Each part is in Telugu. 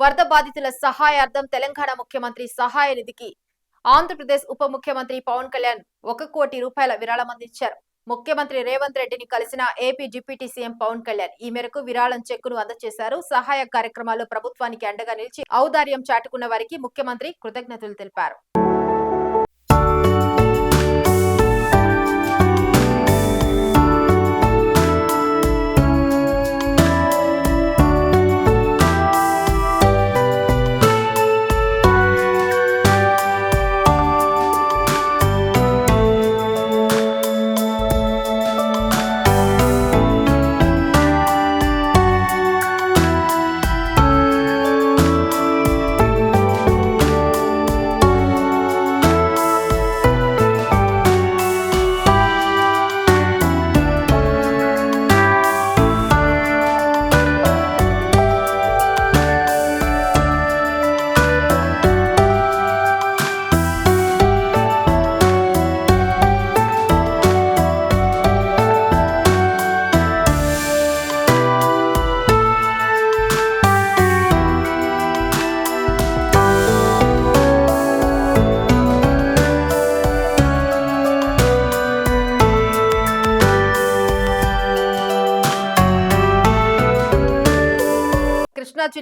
వరద బాధితుల సహాయార్థం తెలంగాణ ముఖ్యమంత్రి సహాయ నిధికి ఆంధ్రప్రదేశ్ ఉప ముఖ్యమంత్రి పవన్ కళ్యాణ్ ఒక కోటి రూపాయల విరాళం అందించారు. ముఖ్యమంత్రి రేవంత్ రెడ్డిని కలిసిన AP deputy CM Pawan Kalyan ఈ మేరకు విరాళం చెక్కును అందజేశారు. సహాయ కార్యక్రమాల్లో ప్రభుత్వానికి అండగా నిలిచి ఔదార్యం చాటుకున్న వారికి ముఖ్యమంత్రి కృతజ్ఞతలు తెలిపారు.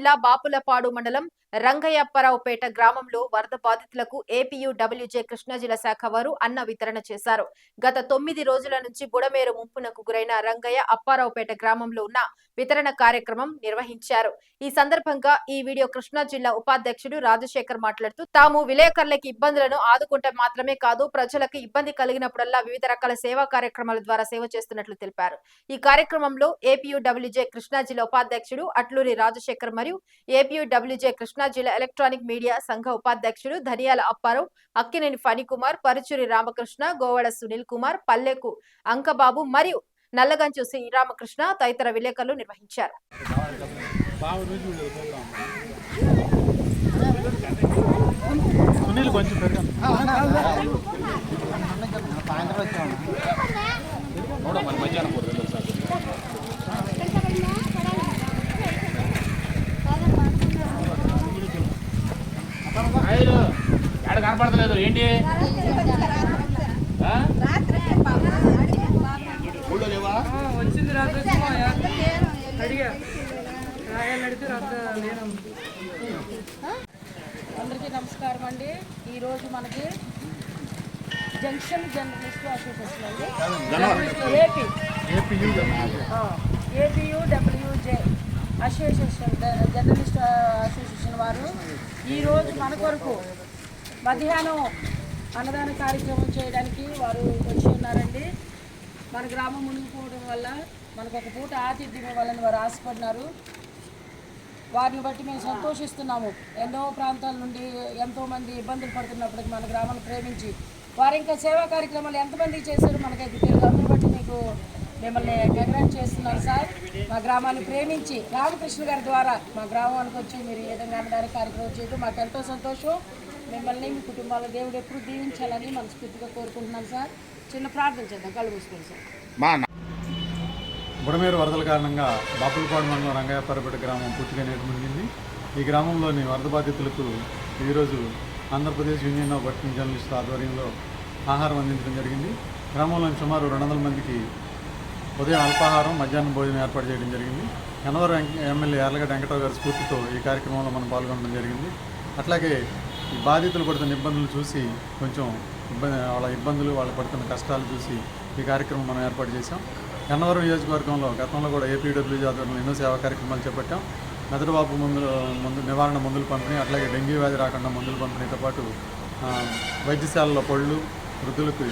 జిల్లా బాపులపాడు మండలం రంగయ్యప్పరావుపేట గ్రామంలో వరద బాధితులకు ఏపీయూడబ్ల్యూజే కృష్ణాజిల్లా కృష్ణా శాఖ వారు అన్న వితరణ చేశారు. గత తొమ్మిది రోజుల నుంచి బుడమేరు ముంపునకు గురైన రంగయ్య అప్పారావుపేట గ్రామంలో ఉన్న వితరణ కార్యక్రమం నిర్వహించారు. ఈ సందర్భంగా ఈ వీడియో కృష్ణా జిల్లా ఉపాధ్యక్షుడు రాజశేఖర్ మాట్లాడుతూ తాము విలేకరులకి ఇబ్బందులను ఆదుకుంటే మాత్రమే కాదు ప్రజలకు ఇబ్బంది కలిగినప్పుడల్లా వివిధ రకాల సేవా కార్యక్రమాల ద్వారా సేవ చేస్తున్నట్లు తెలిపారు. ఈ కార్యక్రమంలో ఏపీయూడబ్ల్యూజే కృష్ణా జిల్లా ఉపాధ్యక్షుడు అట్లూరి రాజశేఖర్ మరియు ఏపీయూడబ్ల్యూజే కృష్ణ కృష్ణా జిల్లా ఎలక్ట్రానిక్ మీడియా సంఘ ఉపాధ్యక్షుడు ధనియాల అప్పారావు అక్కినేని ఫణికుమార్ పరుచూరి రామకృష్ణ గోవాడ సునీల్ కుమార్ పల్లెకు అంకబాబు మరియు నల్లగంచు శ్రీరామకృష్ణ తదితర విలేకరులు నిర్వహించారు. సునీల్ కొంచెం పెరగండి ఎక్కడ కనపడతలేదు ఏంటి ఆ? ఊళ్ళో లేవా వచ్చింది రాత్రి? అడిగా రాత్రి అందరికీ నమస్కారం అండి ఈరోజు మనకి జంక్షన్ జర్నలిస్ట్ అసోసియేషన్ అండి AP APU WJ association journalist association వారు. ఈరోజు మన కొరకు మధ్యాహ్నం అన్నదాన కార్యక్రమం చేయడానికి వారు వచ్చి ఉన్నారండి. మన గ్రామం మునిగిపోవడం వల్ల మనకు ఒక పూట ఆతిథ్యం ఇవ్వాలని వారు ఆశపడినారు. వారిని బట్టి మేము సంతోషిస్తున్నాము. ఎన్నో ప్రాంతాల నుండి ఎంతోమంది ఇబ్బందులు పడుతున్నప్పటికీ మన గ్రామాన్ని ప్రేమించి వారు ఇంకా సేవా కార్యక్రమాలు ఎంతమంది చేశారు మనకైతే తెలియదు. అందరి బట్టి మీకు మిమ్మల్ని కంగ్రాట్ చేస్తున్నాను సార్. మా గ్రామాన్ని ప్రేమించి రామకృష్ణ గారి ద్వారా మా గ్రామానికి వచ్చి మీరు ఈ విధంగా అన్నదానికి కార్యక్రమం చేయడం మాకు ఎంతో సంతోషం. మిమ్మల్ని మీ కుటుంబాల దేవుడు ఎప్పుడు దీవించాలని మనస్ఫూర్తిగా కోరుకుంటున్నాను సార్. చిన్న ప్రార్థన చేద్దాం. కళ్ళు మూసుకోండి సార్. మా బుడమేరు వరదల కారణంగా బాపులపాడు మండలం రంగయ్యపరపేట గ్రామం పూర్తిగా నీట మునిగింది. ఈ గ్రామంలోని వరద బాధితులకు ఈరోజు Andhra Pradesh union of working journalist ఆధ్వర్యంలో ఆహారం అందించడం జరిగింది. గ్రామంలోని సుమారు రెండు వందల మందికి ఉదయం అల్పాహారం మధ్యాహ్నం భోజనం ఏర్పాటు చేయడం జరిగింది. కనవరం ఎమ్మెల్యే ఎర్లగడ్డ వెంకటరావు గారి స్ఫూర్తితో ఈ కార్యక్రమంలో మనం పాల్గొనడం జరిగింది. అట్లాగే ఈ బాధితులు పడుతున్న ఇబ్బందులు చూసి కొంచెం ఇబ్బంది వాళ్ళ ఇబ్బందులు వాళ్ళు పడుతున్న కష్టాలు చూసి ఈ కార్యక్రమం మనం ఏర్పాటు చేశాం. గన్నవరం నియోజకవర్గంలో గతంలో కూడా ఏపీడబ్ల్యూజీ ఆధ్వర్యంలో ఎన్నో సేవా కార్యక్రమాలు చేపట్టాం. మెదడువాపు మందులు మందు నివారణ మందులు పంపిణీ అట్లాగే డెంగ్యూ వ్యాధి రాకుండా మందులు పంపిణీతో పాటు వైద్యశాలలో పళ్ళు వృద్ధులకు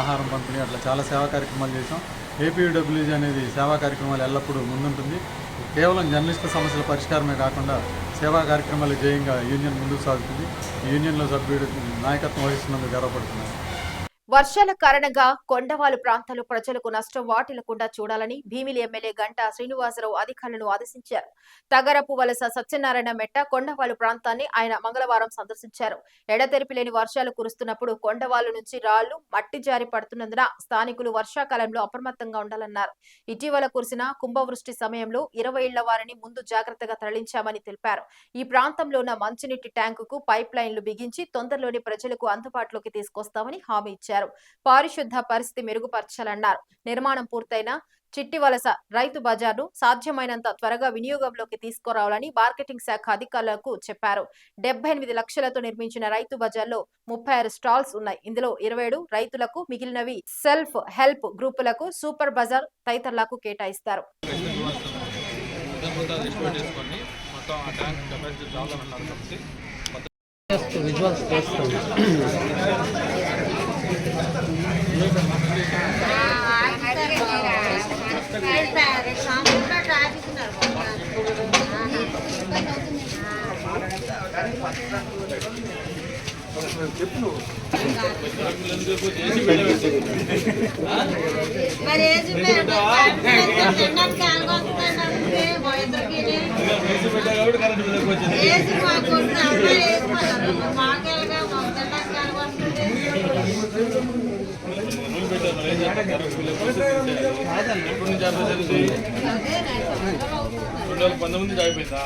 ఆహారం పంపిణీ అట్లా చాలా సేవా కార్యక్రమాలు చేశాం. ఏపీడబ్ల్యూజీ అనేది సేవా కార్యక్రమాలు ఎల్లప్పుడూ ముందుంటుంది. కేవలం జర్నలిస్టుల సమస్యల పరిష్కారమే కాకుండా సేవా కార్యక్రమాలు జయంగా యూనియన్ ముందుకు సాగుతుంది. ఈ యూనియన్లో సభ్యుడు నాయకత్వం వహిస్తున్నందుకు గర్వపడుతున్నాను. వర్షాల కారణంగా కొండవాలు ప్రాంతాలు ప్రజలకు నష్టం వాటిల్లకుండా చూడాలని భీమిలి ఎమ్మెల్యే గంటా శ్రీనివాసరావు అధికారులను ఆదేశించారు. తగరపు వలస సత్యనారాయణ మెట్ట కొండవాలు ప్రాంతాన్ని ఆయన మంగళవారం సందర్శించారు. ఎడతెరిపి లేని వర్షాలు కురుస్తున్నప్పుడు కొండవాలు నుంచి రాళ్ళు మట్టి జారి పడుతున్నందున స్థానికులు వర్షాకాలంలో అప్రమత్తంగా ఉండాలన్నారు. ఇటీవల కురిసిన కుంభవృష్టి సమయంలో ఇరవై ఇళ్ళ వారిని ముందు జాగ్రత్తగా తరలించామని తెలిపారు. ఈ ప్రాంతంలో ఉన్న మంచినీటి ట్యాంకుకు పైప్ లైన్లు బిగించి తొందరలోని ప్రజలకు అందుబాటులోకి తీసుకొస్తామని హామీ ఇచ్చారు. పారిశుద్ధ పరిస్థితి మెరుగుపరచాలన్నారు. నిర్మాణం పూర్తయిన చిట్టి వలస రైతు బజార్ను సాధ్యమైనంత త్వరగా వినియోగంలోకి తీసుకురావాలని మార్కెటింగ్ శాఖ అధికారులకు చెప్పారు. డెబ్బై ఎనిమిది లక్షలతో నిర్మించిన రైతు బజార్లో ముప్పై ఆరు స్టాల్స్ ఉన్నాయి. ఇందులో ఇరవై ఏడు రైతులకు మిగిలినవి సెల్ఫ్ హెల్ప్ గ్రూపులకు సూపర్ బజార్ తదితరులకు కేటాయిస్తారు. మరి ఏజ్ మాకు మాకేళ్ళగా మాకు తినడానికి ఆగొస్తుంది ఎప్పటి నుంచి ఆపేసి తెలిసి రెండు వేల పంతొమ్మిది అయిపోయిందా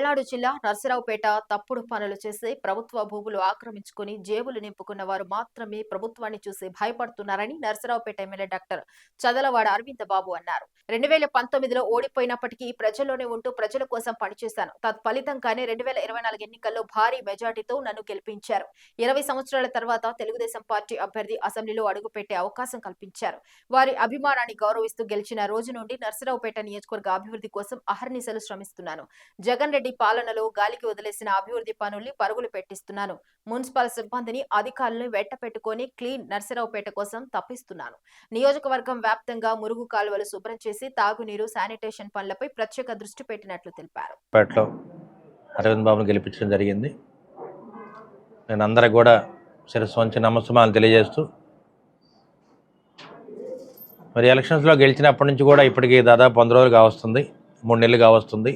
పల్నాడు జిల్లా నర్సరావుపేట తప్పుడు పనులు చేసి ప్రభుత్వ భూములు ఆక్రమించుకుని జేబులు నింపుకున్న వారు మాత్రమే ప్రభుత్వాన్ని చూసి భయపడుతున్నారని నర్సరావుపేట ఎమ్మెల్యే డాక్టర్ చదలవాడ అరవింద్ బాబు అన్నారు. రెండు వేల పంతొమ్మిదిలో ఓడిపోయినప్పటికీ ప్రజల్లోనే ఉంటూ ప్రజల కోసం పనిచేశాను. తత్ఫలితంగానే రెండు వేల ఇరవై నాలుగు ఎన్నికల్లో భారీ మెజార్టీతో నన్ను గెలిపించారు. ఇరవై సంవత్సరాల తర్వాత తెలుగుదేశం పార్టీ అభ్యర్థి అసెంబ్లీలో అడుగుపెట్టే అవకాశం కల్పించారు. వారి అభిమానాన్ని గౌరవిస్తూ గెలిచిన రోజు నుండి నర్సరావుపేట నియోజకవర్గ అభివృద్ధి కోసం అహర్నిశలు శ్రమిస్తున్నాను. జగన్ రెడ్డి పాలనలో గాలికి వదిలేసిన అభివృద్ధి పనుల్ని పరుగులు పెట్టిస్తున్నాను మున్సిపల్ సిబ్బందిని అధికారులను వెంటపెట్టుకొని క్లీన్ నర్సరావుపేట కోసం తప్పిస్తున్నాను నియోజకవర్గం వ్యాప్తంగా మురుగు కాలువలు శుభ్రం చేసి తాగునీరు శానిటేషన్ పనులపై ప్రత్యేక దృష్టి పెట్టినట్లు తెలిపారు. అరవింద్ బాబును గెలిపించడం జరిగింది. నేను అందరికి కూడా శిరస్సు వంచి నమస్సుమాలు తెలియజేస్తూ మరి ఎలక్షన్స్లో గెలిచినప్పటి నుంచి కూడా ఇప్పటికి దాదాపు వంద రోజులు కావస్తుంది మూడు నెలలు కావస్తుంది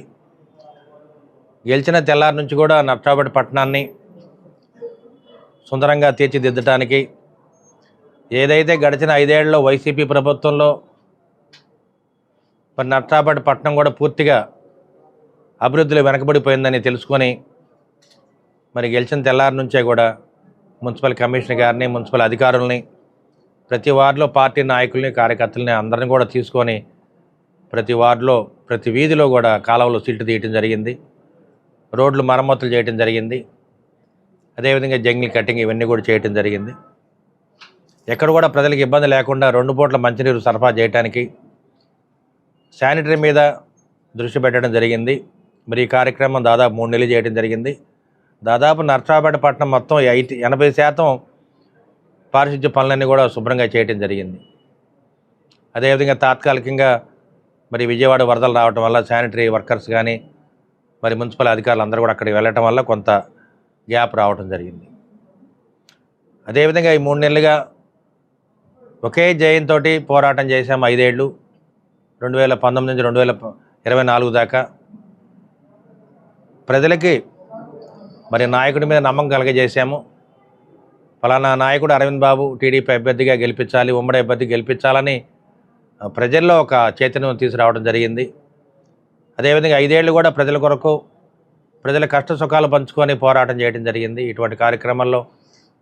గెలిచిన తెల్లారి నుంచి కూడా నట్టాబడి పట్టణాన్ని సుందరంగా తీర్చిదిద్దటానికి ఏదైతే గడిచిన ఐదేళ్ళలో వైసీపీ ప్రభుత్వంలో మరి నట్టాబడి పట్టణం కూడా పూర్తిగా అభివృద్ధిలో వెనకబడిపోయిందని తెలుసుకొని మరి గెలిచిన తెల్లారి నుంచే కూడా మున్సిపల్ కమిషనర్ గారిని మున్సిపల్ అధికారుల్ని ప్రతి వార్డులో పార్టీ నాయకుల్ని కార్యకర్తల్ని అందరిని కూడా తీసుకొని ప్రతి వార్డులో ప్రతి వీధిలో కూడా కాలువలో సిల్ట్ తీయటం జరిగింది. రోడ్లు మరమ్మతులు చేయటం జరిగింది. అదేవిధంగా జంగిల్ కటింగ్ ఇవన్నీ కూడా చేయటం జరిగింది. ఎక్కడ కూడా ప్రజలకు ఇబ్బంది లేకుండా రెండు పూట్ల మంచినీరు సరఫరా చేయడానికి శానిటరీ మీద దృష్టి పెట్టడం జరిగింది. మరి ఈ కార్యక్రమం దాదాపు మూడు నెలలు చేయడం జరిగింది. దాదాపు నర్సాపేట పట్టణం మొత్తం ఎయిటీ ఎనభై శాతం పారిశుద్ధ్య పనులన్నీ కూడా శుభ్రంగా చేయడం జరిగింది. అదేవిధంగా తాత్కాలికంగా మరి విజయవాడ వరదలు రావడం వల్ల శానిటరీ వర్కర్స్ కానీ మరి మున్సిపల్ అధికారులు అందరూ కూడా అక్కడికి వెళ్ళటం వల్ల కొంత గ్యాప్ రావడం జరిగింది. అదేవిధంగా ఈ మూడు నెలలుగా ఒకే జయంతో పోరాటం చేశాం ఐదేళ్ళు రెండు వేల పంతొమ్మిది నుంచి రెండు వేల ఇరవై నాలుగు దాకా. ప్రజలకి మరి నాయకుడి మీద నమ్మకం కలగజేశాము. ఫలానా నాయకుడు అరవింద్ బాబు టీడీపీ అభ్యర్థిగా గెలిపించాలి ఉమ్మడి అభ్యర్థి గెలిపించాలని ప్రజల్లో ఒక చైతన్యం తీసుకురావడం జరిగింది. అదేవిధంగా ఐదేళ్ళు కూడా ప్రజల కొరకు ప్రజల కష్ట సుఖాలు పంచుకొని పోరాటం చేయడం జరిగింది. ఇటువంటి కార్యక్రమంలో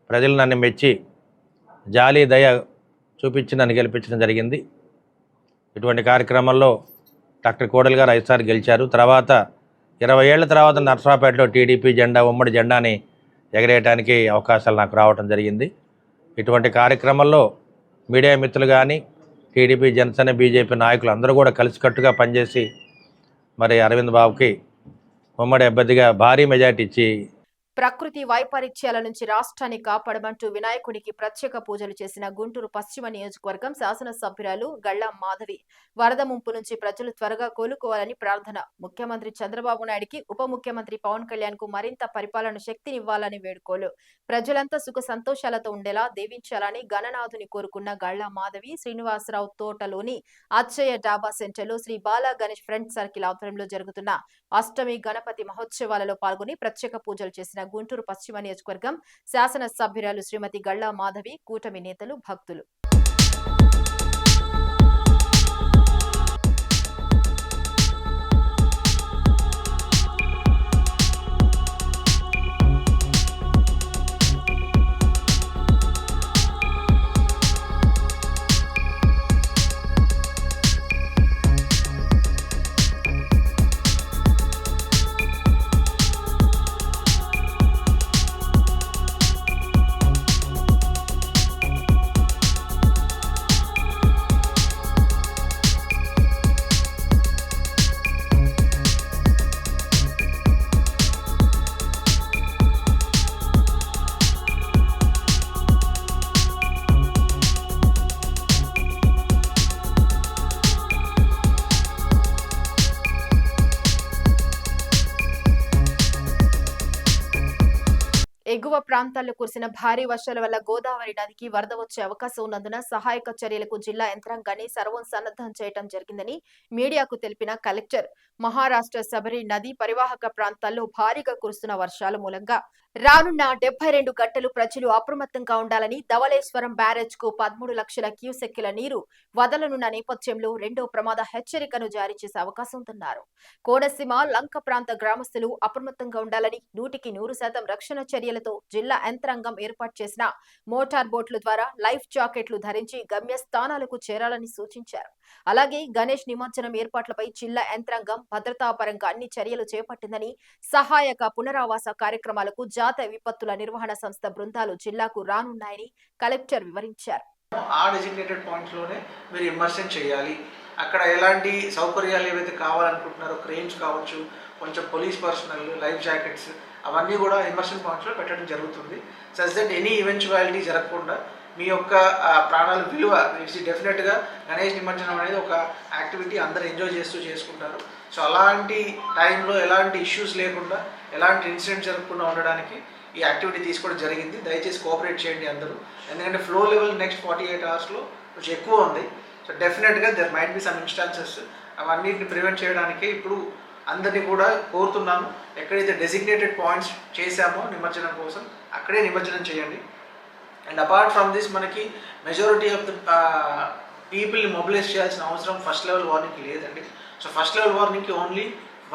ప్రజలు నన్ను మెచ్చి జాలి దయ చూపించి నన్ను గెలిపించడం జరిగింది. ఇటువంటి కార్యక్రమంలో డాక్టర్ కోడెల్ గారు ఐదుసార్లు గెలిచారు. తర్వాత ఇరవై ఏళ్ళ తర్వాత నర్సరాపేటలో టీడీపీ జెండా ఉమ్మడి జెండాని ఎగరేయడానికి అవకాశాలు నాకు రావడం జరిగింది. ఇటువంటి కార్యక్రమంలో మీడియా మిత్రులు కానీ టీడీపీ జనసేన బీజేపీ నాయకులు అందరూ కూడా కలిసికట్టుగా పనిచేసి మరి అరవింద్ బాబుకి ఉమ్మడి అభ్యర్థిగా భారీ మెజార్టీ ఇచ్చి ప్రకృతి వైపరీత్యాల నుంచి రాష్ట్రాన్ని కాపాడమంటూ వినాయకునికి ప్రత్యేక పూజలు చేసిన గుంటూరు పశ్చిమ నియోజకవర్గం శాసనసభ్యురాలు గళ్ళా మాధవి. వరద ముంపు నుంచి ప్రజలు త్వరగా కోలుకోవాలని ప్రార్థన. ముఖ్యమంత్రి చంద్రబాబు నాయుడికి ఉప ముఖ్యమంత్రి పవన్ కళ్యాణ్కు మరింత పరిపాలన శక్తినివ్వాలని వేడుకోలు. ప్రజలంతా సుఖ సంతోషాలతో ఉండేలా దీవించాలని గణనాథుని కోరుకున్న గళ్ళా మాధవి శ్రీనివాసరావు తోటలోని అచ్చయ్య డాబా సెంటర్లో శ్రీ బాలా గణేష్ ఫ్రెండ్ సర్కిల్ ఆధ్వర్యంలో జరుగుతున్న అష్టమి గణపతి మహోత్సవాలలో పాల్గొని ప్రత్యేక పూజలు చేసిన గుంటూరు పశ్చిమ నియోజకవర్గం శాసన సభ్యురాలు శ్రీమతి గళ్ళా మాధవి కూటమి నేతలు భక్తులు. Мова ప్రాంతాల్లో కురిసిన భారీ వర్షాల వల్ల గోదావరి నదికి వరద వచ్చే అవకాశం ఉన్నందున సహాయక చర్యలకు జిల్లా యంత్రాంగాన్ని సర్వం సన్నద్ధం చేయడం జరిగిందని మీడియాకు తెలిపిన కలెక్టర్ మహారాష్ట్ర శబరి నది పరివాహక ప్రాంతాల్లో భారీగా కురుస్తున్న వర్షాల మూలంగా రానున్న డెబ్బై రెండు గంటలు ప్రజలు అప్రమత్తంగా ఉండాలని ధవళేశ్వరం బ్యారేజ్కు పదమూడు లక్షల క్యూసెక్కుల నీరు వదలనున్న నేపథ్యంలో రెండో ప్రమాద హెచ్చరికను జారీ చేసే అవకాశం ఉందన్నారు. కోనసీమ లంక ప్రాంత గ్రామస్తులు అప్రమత్తంగా ఉండాలని నూటికి నూరు శాతం రక్షణ చర్యలతో జిల్లా జిల్లా యంత్రాంగం ఏర్పాటు చేసిన మోటార్ బోట్ల ద్వారా లైఫ్ జాకెట్లు ధరించి గమ్యస్థానాలకు చేరాలని సూచించారు. అలాగే గణేష్ నిమజ్జనం ఏర్పాట్లపై జిల్లా యంత్రాంగం భద్రతాపరంగా అన్ని చర్యలు చేపట్టిందని సహాయక పునరావాస కార్యక్రమాలకు జాతీయ విపత్తుల నిర్వహణ సంస్థ బృందాలు జిల్లాకు రానున్నాయని కలెక్టర్ వివరించారు. ఆ డెసిగ్నేటెడ్ పాయింట్స్లోనే మీరు ఇమ్మర్షన్ చేయాలి. అక్కడ ఎలాంటి సౌకర్యాలు ఏవైతే కావాలనుకుంటున్నారో క్రెయిన్స్ కావచ్చు కొంచెం పోలీస్ పర్సనల్ లైఫ్ జాకెట్స్ అవన్నీ కూడా ఇమర్షన్ పాయింట్స్లో పెట్టడం జరుగుతుంది. సజ్ దట్ ఎనీ ఈవెంచువాలిటీ జరగకుండా మీ యొక్క ప్రాణాల విలువ డెఫినెట్గా గణేష్ నిమజ్జనం అనేది ఒక యాక్టివిటీ అందరు ఎంజాయ్ చేస్తూ చేసుకుంటారు. సో అలాంటి టైంలో ఎలాంటి ఇష్యూస్ లేకుండా ఎలాంటి ఇన్సిడెంట్ జరగకుండా ఉండడానికి ఈ యాక్టివిటీ తీసుకోవడం జరిగింది. దయచేసి కోఆపరేట్ చేయండి అందరూ. ఎందుకంటే flow level next forty eight అవర్స్లో కొంచెం ఎక్కువ ఉంది. సో డెఫినెట్గా there might be some instances అవన్నిటిని ప్రివెంట్ చేయడానికి ఇప్పుడు అందరినీ కూడా కోరుతున్నాను. ఎక్కడైతే డెసిగ్నేటెడ్ పాయింట్స్ చేశామో నిమజ్జనం కోసం అక్కడే నిమజ్జనం చేయండి. అండ్ అపార్ట్ ఫ్రమ్ దిస్ మనకి మెజారిటీ ఆఫ్ ద పీపుల్ని మొబిలైజ్ చేయాల్సిన అవసరం ఫస్ట్ లెవెల్ వార్నింగ్కి లేదండి. సో ఫస్ట్ లెవెల్ వార్నింగ్కి ఓన్లీ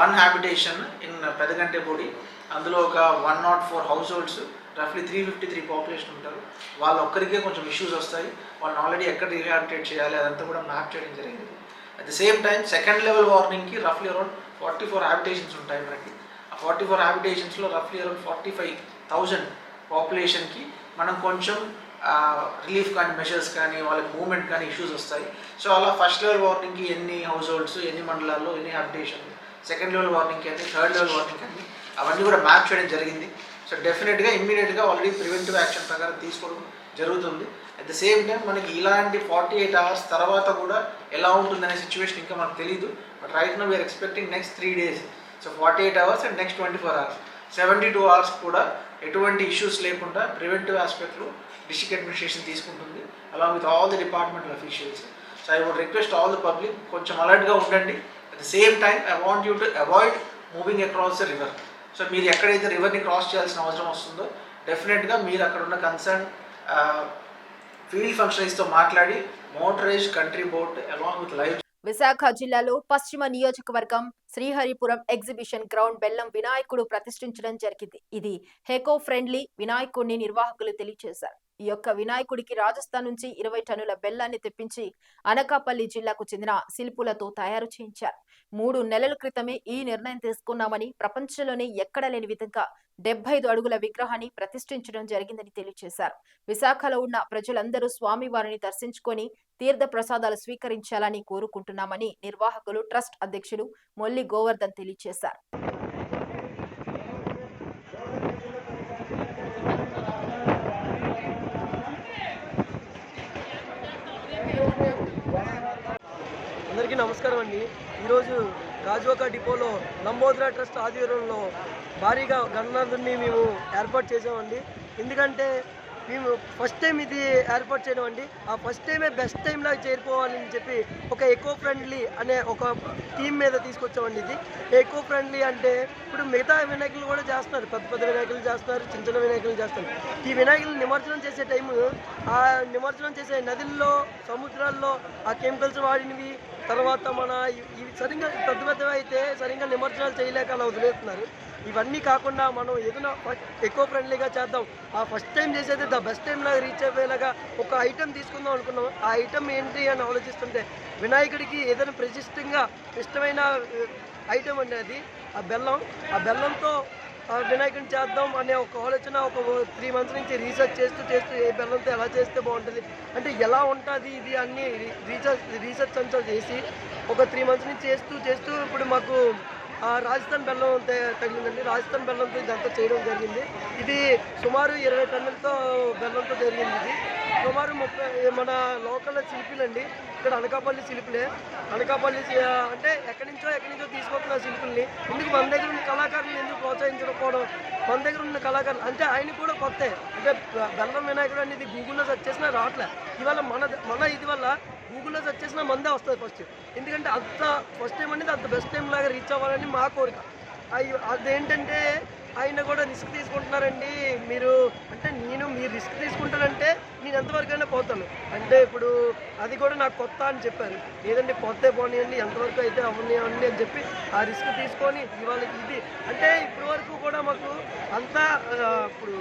వన్ హ్యాబిటేషన్ ఇన్ పెదగంటే పొడి అందులో ఒక one not four households రఫ్లీ త్రీ ఫిఫ్టీ త్రీ పాపులేషన్ ఉంటారు. వాళ్ళ ఒక్కరికే కొంచెం ఇష్యూస్ వస్తాయి. వాళ్ళని ఆల్రెడీ ఎక్కడ రీహాబిటేట్ చేయాలి అదంతా కూడా మ్యాప్ చేయడం జరిగింది. At the same time second level వార్నింగ్కి రఫ్లీ అరౌండ్ ఫార్టీ ఫోర్ హ్యాబిటేషన్స్ ఉంటాయి మనకి. ఆ ఫార్టీ ఫోర్ హ్యాబిటేషన్స్లో రఫ్లీ అరౌండ్ ఫార్టీ ఫైవ్ థౌజండ్ పాపులేషన్కి మనం కొంచెం రిలీఫ్ కానీ మెషర్స్ కానీ వాళ్ళకి మూమెంట్ కానీ ఇష్యూస్ వస్తాయి. సో అలా ఫస్ట్ లెవెల్ వార్నింగ్కి ఎన్ని హౌస్ హోల్డ్స్ ఎన్ని మండలాల్లో ఎన్ని హ్యాబిటేషన్ సెకండ్ లెవెల్ వార్నింగ్కి అని థర్డ్ లెవెల్ వార్నింగ్ అని అవన్నీ కూడా మ్యాప్ చేయడం జరిగింది. సో డెఫినెట్గా ఇమ్మీడియట్గా ఆల్రెడీ ప్రివెంటివ్ యాక్షన్ ప్రకారం తీసుకోవడం జరుగుతుంది. అట్ ద సేమ్ టైం మనకి ఇలాంటి ఫార్టీ ఎయిట్ అవర్స్ తర్వాత కూడా ఎలా ఉంటుందనే సిచ్యువేషన్ ఇంకా మనకు తెలియదు but right now we're expecting next three days so forty eight hours and next twenty four hours seventy two hours కూడా ఎటువంటి ఇష్యూస్ లేకుండా ప్రివెంటివ్ ఆస్పెక్ట్లో డిస్ట్రిక్ట్ అడ్మినిస్ట్రేషన్ తీసుకుంటుంది along with all the departmental officials so I would request all the public కొంచెం అలర్ట్గా ఉండండి. At the same time I want you to avoid moving across the river so మీరు ఎక్కడైతే రివర్ని క్రాస్ చేయాల్సిన అవసరం వస్తుందో డెఫినెట్గా మీరు అక్కడ ఉన్న కన్సర్న్ ఫీల్డ్ ఫంక్షనరీస్తో మాట్లాడి motorise country boat along with live Visakha జిల్లాలో పశ్చిమ నియోజకవర్గం శ్రీహరిపురం ఎగ్జిబిషన్ గ్రౌండ్ బెల్లం వినాయకుడు ప్రతిష్ఠించడం జరిగింది. ఇది హెకో ఫ్రెండ్లీ వినాయకుడిని నిర్వాహకులు తెలియజేశారు. ఈ యొక్క వినాయకుడికి రాజస్థాన్ నుంచి ఇరవై టన్నుల బెల్లాన్ని తెప్పించి అనకాపల్లి జిల్లాకు చెందిన శిల్పులతో తయారు చేయించారు. మూడు నెలల క్రితమే ఈ నిర్ణయం తీసుకున్నామని ప్రపంచంలోనే ఎక్కడ లేని విధంగా డెబ్బై ఐదు అడుగుల విగ్రహాన్ని ప్రతిష్ఠించడం జరిగిందని తెలియజేశారు. విశాఖలో ఉన్న ప్రజలందరూ స్వామివారిని దర్శించుకొని తీర్థ ప్రసాదాలు స్వీకరించాలని కోరుకుంటున్నామని నిర్వాహకులు ట్రస్ట్ అధ్యక్షులు మొల్లి గోవర్ధన్ తెలియజేశారు. అందరికీ నమస్కారం అండి. ఈరోజు గాజువాక డిపోలో లంబోద్రా ట్రస్ట్ ఆధ్వర్యంలో భారీగా గణనాథుని మేము ఏర్పాటు చేసామండి ఎందుకంటే మేము ఫస్ట్ టైం ఇది ఏర్పాటు చేయడం అండి. ఆ ఫస్ట్ టైమే బెస్ట్ టైం లాగా చేరిపోవాలని చెప్పి ఒక ఎకో ఫ్రెండ్లీ అనే ఒక థీమ్ మీద తీసుకొచ్చామండి ఇది. ఎకో ఫ్రెండ్లీ అంటే ఇప్పుడు మిగతా వినాయకులు కూడా చేస్తున్నారు. పెద్ద పెద్ద వినాయకులు చేస్తున్నారు చిన్న చిన్న వినాయకులు చేస్తున్నారు. ఈ వినాయకులు నిమజ్జనం చేసే టైము ఆ నిమజ్జనం చేసే నదుల్లో సముద్రాల్లో ఆ కెమికల్స్ వాడినవి తర్వాత మన ఇవి ఇవి సరిగ్గా పెద్ద పెద్దవి అయితే సరిగ్గా నిమజ్జనాలు చేయలేక అలా వదిలేస్తున్నారు. ఇవన్నీ కాకుండా మనం ఏదైనా ఎక్కువ ఫ్రెండ్లీగా చేద్దాం. ఆ ఫస్ట్ టైం చేసేది ద బెస్ట్ టైం లాగా రీచ్ అయ్యేలాగా ఒక ఐటెం తీసుకుందాం అనుకున్నాం. ఆ ఐటెం ఏంటి అని ఆలోచిస్తుంటే వినాయకుడికి ఏదైనా ప్రతిష్టంగా ఇష్టమైన ఐటెం అండి అది ఆ బెల్లం. ఆ బెల్లంతో వినాయకుని వినాయకుడిని చేద్దాం అనే ఒక ఆలోచన ఒక త్రీ మంత్స్ నుంచి రీసెర్చ్ చేస్తూ చేస్తూ ఏ బెల్లంతో ఎలా చేస్తే బాగుంటుంది అంటే ఎలా ఉంటుంది ఇది అన్ని రీసెర్చ్ రీసెర్చ్ అంతా చేసి ఒక త్రీ మంత్స్ నుంచి చేస్తూ చేస్తూ ఇప్పుడు మాకు రాజస్థాన్ బెల్లం తే- తగిలిందండి. రాజస్థాన్ బెల్లంతో ఇదంతా చేయడం జరిగింది. ఇది సుమారు ఇరవై టన్నులతో బెల్లంతో జరిగింది ఇది. సుమారు ముప్పై మన లోకల్ శిల్పులండి. ఇక్కడ అనకాపల్లి శిల్పులే. అనకాపల్లి అంటే ఎక్కడి నుంచో ఎక్కడి నుంచో తీసుకొస్తున్న శిల్పుల్ని ఎందుకు మన దగ్గర ఉన్న కళాకారులను ఎందుకు ప్రోత్సహించకపోవడం మన దగ్గర ఉన్న కళాకారులు అంటే ఆయన కూడా కొత్త. అంటే బెల్లం వినాయకుడు అనేది గూగుల్లో సెర్చ్ చేసినా రావట్లే ఇవాళ మన మన ఇది వల్ల గూగుల్లో సెర్చ్ చేసినా మందే వస్తుంది ఫస్ట్ ఎందుకంటే అంత ఫస్ట్ టైం అనేది అంత బెస్ట్ టైం లాగా రీచ్ అవ్వాలని మా కోరిక. అయ్యి అదేంటంటే ఆయన కూడా రిస్క్ తీసుకుంటున్నారండి. మీరు అంటే నేను మీరు రిస్క్ తీసుకుంటానంటే నేను ఎంతవరకైనా పోతాను. అంటే ఇప్పుడు అది కూడా నాకు కొత్త అని చెప్పారు. లేదండి పోతే పోనీయండి ఎంతవరకు అయితే అవనివ్వండి అని చెప్పి ఆ రిస్క్ తీసుకొని ఇవాళ ఇది. అంటే ఇప్పటి వరకు కూడా మాకు అంతా ఇప్పుడు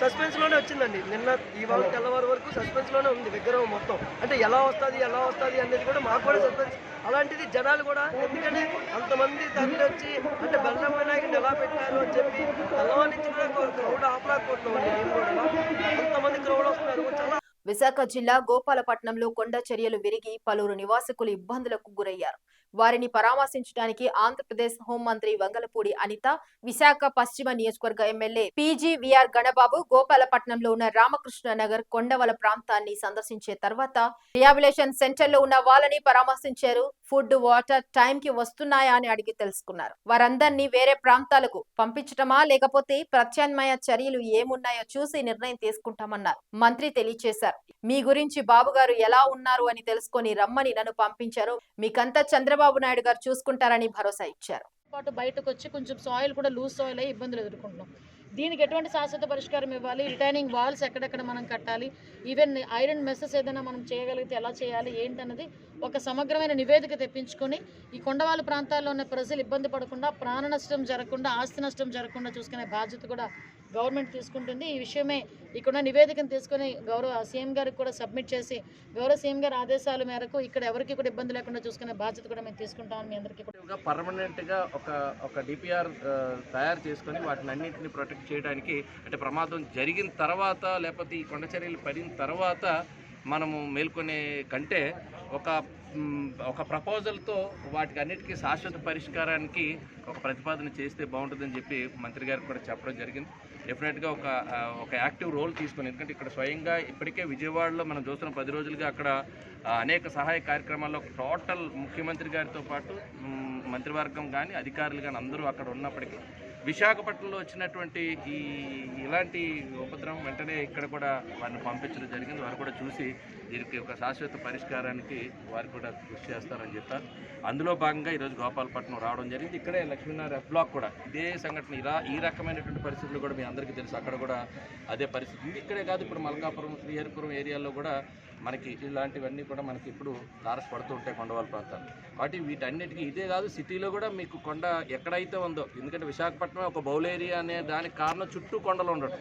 సస్పెన్స్లోనే వచ్చిందండి. నిన్న ఇవాళ తెల్లవారు వరకు సస్పెన్స్లోనే ఉంది విగ్రహం మొత్తం. అంటే ఎలా వస్తుంది ఎలా వస్తుంది అనేది కూడా మాకు కూడా సస్పెన్స్ అలాంటిది జనాలు కూడా ఎందుకంటే అంతమంది తరలి వచ్చి అంటే బెల్లం వినాయకుడిని ఎలా పెట్టారు అని చెప్పి తెల్లవారి నుంచి కూడా క్రౌడ్ ఆపలేకపోతున్నామండి మేము కూడా. అంతమంది క్రౌడ్ వస్తున్నారు. చాలా విశాఖ జిల్లా గోపాలపట్నంలో కొండ చర్యలు విరిగి పలువురు నివాసికులు ఇబ్బందులకు గురయ్యారు. వారిని పరామర్శించడానికి ఆంధ్రప్రదేశ్ హోంమంత్రి వంగలపూడి అనిత విశాఖ పశ్చిమ నియోజకవర్గ ఎమ్మెల్యే పీజీవీఆర్ గణబాబు గోపాలపట్నంలో ఉన్న రామకృష్ణ నగర్ కొండవల ప్రాంతాన్ని సందర్శించే తర్వాత రిహాబిలేషన్ సెంటర్లో ఉన్న వాళ్ళని పరామర్శించారు. ఫుడ్ వాటర్ టైం కి వస్తున్నాయా అని అడిగి తెలుసుకున్నారు. వారందరినీ వేరే ప్రాంతాలకు పంపించటమా లేకపోతే ప్రత్యామ్నాయ చర్యలు ఏమున్నాయో చూసి నిర్ణయం తీసుకుంటామన్నారు. మంత్రి తెలియచేశారు. మీ గురించి బాబు గారు ఎలా ఉన్నారు అని తెలుసుకొని రమ్మని నన్ను పంపించారు. మీకంతా చంద్రబాబు నాయుడు గారు చూసుకుంటారని భరోసా ఇచ్చారు. పాటు బయటకు వచ్చి కొంచెం సాయిల్ కూడా లూజ్ సాయిల్ అయ్యి ఇబ్బందులు ఎదుర్కొంటున్నాం. దీనికి ఎటువంటి శాశ్వత పరిష్కారం ఇవ్వాలి? రిటైనింగ్ వాల్స్ ఎక్కడెక్కడ మనం కట్టాలి? ఈవెన్ ఐరన్ మెస్సెస్ ఏదైనా మనం చేయగలిగితే ఎలా చేయాలి? ఏంటన్నది ఒక సమగ్రమైన నివేదిక తెప్పించుకొని ఈ కొండవాళ్ళ ప్రాంతాల్లో ఉన్న ప్రజలు ఇబ్బంది పడకుండా ప్రాణ నష్టం జరగకుండా ఆస్తి నష్టం జరగకుండా చూసుకునే బాధ్యత కూడా గవర్నమెంట్ తీసుకుంటుంది. ఈ విషయమే ఇక్కడ నివేదికను తీసుకొని గౌరవ సీఎం గారికి కూడా సబ్మిట్ చేసి గౌరవ సీఎం గారి ఆదేశాల మేరకు ఇక్కడ ఎవరికి కూడా ఇబ్బంది లేకుండా చూసుకునే బాధ్యత కూడా మేము తీసుకుంటామని మీ అందరికీ కూడా పర్మనెంట్గా ఒక ఒక డిపిఆర్ తయారు చేసుకొని వాటిని అన్నింటిని ప్రొటెక్ట్ చేయడానికి అంటే ప్రమాదం జరిగిన తర్వాత లేకపోతే ఈ కొండ చర్యలు పడిన తర్వాత మనము మేల్కొనే కంటే ఒక ఒక ప్రపోజల్తో వాటికి అన్నిటికీ శాశ్వత పరిష్కారానికి ఒక ప్రతిపాదన చేస్తే బాగుంటుందని చెప్పి మంత్రి గారికి కూడా చెప్పడం జరిగింది. డెఫినెట్గా ఒక ఒక యాక్టివ్ రోల్ తీసుకుని ఎందుకంటే ఇక్కడ స్వయంగా ఇప్పటికే విజయవాడలో మనం చూస్తున్న పది రోజులుగా అక్కడ అనేక సహాయ కార్యక్రమాల్లో టోటల్ ముఖ్యమంత్రి గారితో పాటు మంత్రివర్గం కానీ అధికారులు కానీ అందరూ అక్కడ ఉన్నప్పటికీ విశాఖపట్నంలో వచ్చినటువంటి ఈ ఇలాంటి ఉపద్రవం వెంటనే ఇక్కడ కూడా వారిని పంపించడం జరిగింది. వారు కూడా చూసి దీనికి ఒక శాశ్వత పరిష్కారానికి వారు కూడా కృషి చేస్తారని చెప్పారు. అందులో భాగంగా ఈరోజు గోపాలపట్నం రావడం జరిగింది. ఇక్కడే లక్ష్మీనారాయణ బ్లాక్ కూడా ఇదే సంఘటన ఇలా ఈ రకమైనటువంటి పరిస్థితులు కూడా మీ అందరికీ తెలుసు. అక్కడ కూడా అదే పరిస్థితి ఇక్కడే కాదు ఇప్పుడు మల్కాపురం శ్రీహరిపురం ఏరియాలో కూడా మనకి ఇలాంటివన్నీ కూడా మనకి ఇప్పుడు తారస్ పడుతూ ఉంటాయి కొండవాళ్ళ ప్రాంతాలు కాబట్టి వీటన్నిటికీ ఇదే కాదు సిటీలో కూడా మీకు కొండ ఎక్కడైతే ఉందో ఎందుకంటే విశాఖపట్నం ఒక బౌల్ ఏరియా అనే దానికి కారణం చుట్టూ కొండలు ఉండటం.